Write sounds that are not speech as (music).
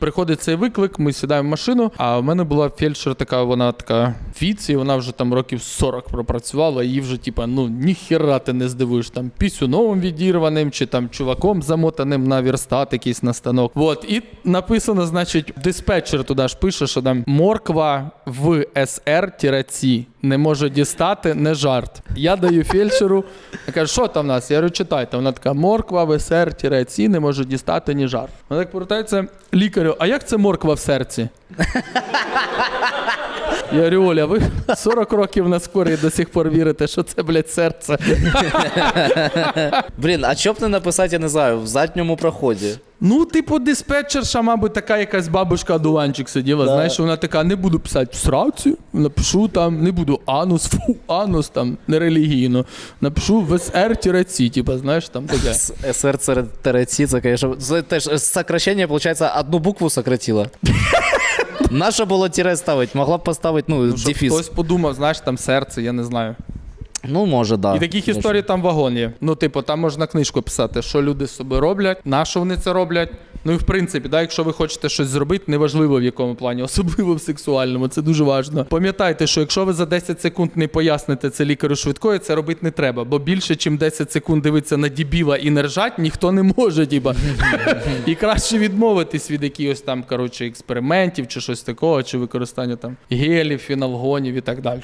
Приходить цей виклик, ми сідаємо в машину. А в мене була фельдшер така, вона така в віці, вона вже там років 40 пропрацювала, її вже, типа, ну ніхіра ти не здивуєш там пісюном відірваним, чи там чуваком замотаним на верстат, якийсь на станок. Вот, і написано, значить, диспетчер туди ж пише, що там морква в СР-ці не може дістати, не жарт. Я даю фельдшеру, я кажу, що там в нас? Я говорю, читайте. Вона така морква в СР-ці не може дістати, ні жарт. Вона так повертається лікарю, а як це морква в серці? Я говорю, Оля, ви 40 років на скорі до сих пор вірите, що це, блядь, серце. (laughs) Блін, а що б не написати, я не знаю, в задньому проході. Ну, типу, диспетчерша, мабуть, така якась бабушка одуванчик сиділа. Да. Знаєш, вона така, не буду писати в сраці, напишу там, не буду анус, фу, анус там, нерелігійно. Напишу в СР-ці, типу, знаєш, там таке. СР ТРЦ, це, теж сокращення, виходить, одну букву сократила. (laughs) Нащо було тире ставити? Могла б поставити, ну, Щоб дефіс. хтось подумав, знаєш, там серце, я не знаю. Ну, може, да. І таких історій там вагон є. Ну, типу, там можна книжку писати, що люди з собою роблять, на що вони це роблять. Ну і в принципі, да, якщо ви хочете щось зробити, неважливо в якому плані, (laughs) особливо в сексуальному, це дуже важливо. Пам'ятайте, що якщо ви за 10 секунд не поясните це лікарю швидкої, це робити не треба, бо більше, ніж 10 секунд дивитися на дібіла і не ржать, ніхто не може, діба. І краще відмовитись від якихось там, коротше, експериментів чи щось такого, чи використання там гелів, фіналгонів і так далі.